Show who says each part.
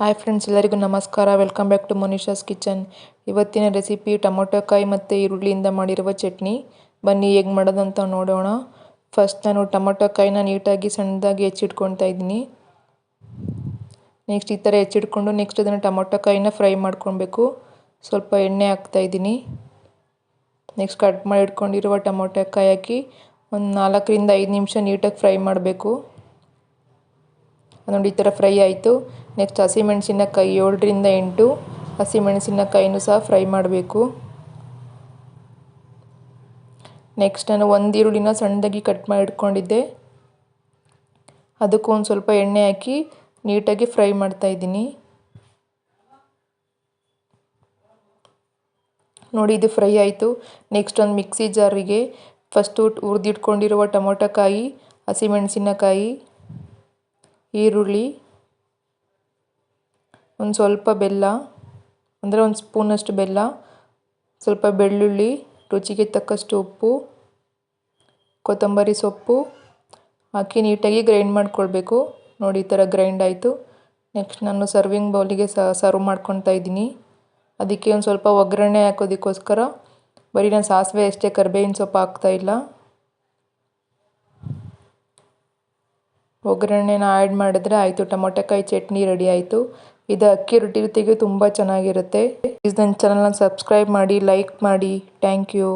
Speaker 1: Hi friends ಎಲ್ಲರಿಗೂ ನಮಸ್ಕಾರ. Welcome back to Monisha's kitchen ಇವತ್ತಿನ ರೆಸಿಪಿ ಟೊಮೊಟೊಕಾಯಿ ಮತ್ತು ಈರುಳ್ಳಿಯಿಂದ ಮಾಡಿರುವ ಚಟ್ನಿ. ಬನ್ನಿ, ಹೇಗೆ ಮಾಡೋದಂತ ನೋಡೋಣ. ಫಸ್ಟ್ ನಾನು ಟೊಮೊಟೊಕಾಯಿನ ನೀಟಾಗಿ ಸಣ್ಣದಾಗಿ ಹೆಚ್ಚಿಟ್ಕೊತಾ ಇದ್ದೀನಿ. ನೆಕ್ಸ್ಟ್ ಈ ಥರ ಹೆಚ್ಚಿಟ್ಕೊಂಡು ನೆಕ್ಸ್ಟ್ ಅದನ್ನು ಟೊಮೊಟೊಕಾಯಿನ ಫ್ರೈ ಮಾಡ್ಕೊಳ್ಬೇಕು. ಸ್ವಲ್ಪ ಎಣ್ಣೆ ಹಾಕ್ತಾಯಿದ್ದೀನಿ ನೆಕ್ಸ್ಟ್ ಕಟ್ ಮಾಡಿ ಇಟ್ಕೊಂಡಿರುವ ಟೊಮೊಟೊಕಾಯಿ ಹಾಕಿ ಒಂದು ನಾಲ್ಕರಿಂದ ಐದು ನಿಮಿಷ ನೀಟಾಗಿ ಫ್ರೈ ಮಾಡಬೇಕು. ನೋಡಿ ಈ ಥರ ಫ್ರೈ ಆಯಿತು. ನೆಕ್ಸ್ಟ್ ಹಸಿಮೆಣಸಿನಕಾಯಿ ಏಳರಿಂದ ಎಂಟು. ಹಸಿಮೆಣಸಿನಕಾಯಿನೂ ಸಹ ಫ್ರೈ ಮಾಡಬೇಕು. ನೆಕ್ಸ್ಟ್ ನಾನು ಒಂದು ಈರುಳ್ಳಿನ ಸಣ್ಣದಾಗಿ ಕಟ್ ಮಾಡಿ ಇಟ್ಕೊಂಡಿದ್ದೆ ಅದಕ್ಕೂ ಒಂದು ಸ್ವಲ್ಪ ಎಣ್ಣೆ ಹಾಕಿ ನೀಟಾಗಿ ಫ್ರೈ ಮಾಡ್ತಾಯಿದ್ದೀನಿ ನೋಡಿ, ಇದು ಫ್ರೈ ಆಯಿತು. ನೆಕ್ಸ್ಟ್ ಒಂದು ಮಿಕ್ಸಿ ಜಾರಿಗೆ ಫಸ್ಟು ಹುರಿದಿಟ್ಕೊಂಡಿರುವ ಟೊಮೊಟೊಕಾಯಿ ಹಸಿಮೆಣಸಿನಕಾಯಿ ಈರುಳ್ಳಿ, ಒಂದು ಸ್ವಲ್ಪ ಬೆಲ್ಲ, ಅಂದರೆ ಒಂದು ಸ್ಪೂನಷ್ಟು ಬೆಲ್ಲ, ಸ್ವಲ್ಪ ಬೆಳ್ಳುಳ್ಳಿ, ರುಚಿಗೆ ತಕ್ಕಷ್ಟು ಉಪ್ಪು, ಕೊತ್ತಂಬರಿ ಸೊಪ್ಪು ಹಾಕಿ ನೀಟಾಗಿ ಗ್ರೈಂಡ್ ಮಾಡ್ಕೊಳ್ಬೇಕು. ನೋಡಿ, ಈ ಥರ ಗ್ರೈಂಡ್ ಆಯಿತು. ನೆಕ್ಸ್ಟ್ ನಾನು ಸರ್ವಿಂಗ್ ಬೌಲಿಗೆ ಸರ್ವ್ ಮಾಡ್ಕೊತಾ ಇದ್ದೀನಿ. ಅದಕ್ಕೆ ಒಂದು ಸ್ವಲ್ಪ ಒಗ್ಗರಣೆ ಹಾಕೋದಕ್ಕೋಸ್ಕರ. ಬರೀ ನಾನು ಸಾಸಿವೆ ಅಷ್ಟೇ, ಕರಿಬೇವಿನ ಸೊಪ್ಪು ಹಾಕ್ತಾಯಿಲ್ಲ ಒಗ್ಗರಣೆನ ಆ್ಯಡ್ ಮಾಡಿದ್ರೆ ಆಯಿತು, ಟೊಮೊಟೊಕಾಯಿ ಚಟ್ನಿ ರೆಡಿ ಆಯಿತು. ಇದು ಅಕ್ಕಿ ರೊಟ್ಟಿ ಜೊತೆಗೆ ತುಂಬ ಚೆನ್ನಾಗಿರುತ್ತೆ. ಪ್ಲೀಸ್ ನನ್ನ ಚಾನಲ್ನ ಸಬ್ಸ್ಕ್ರೈಬ್ ಮಾಡಿ ಲೈಕ್ ಮಾಡಿ. Thank you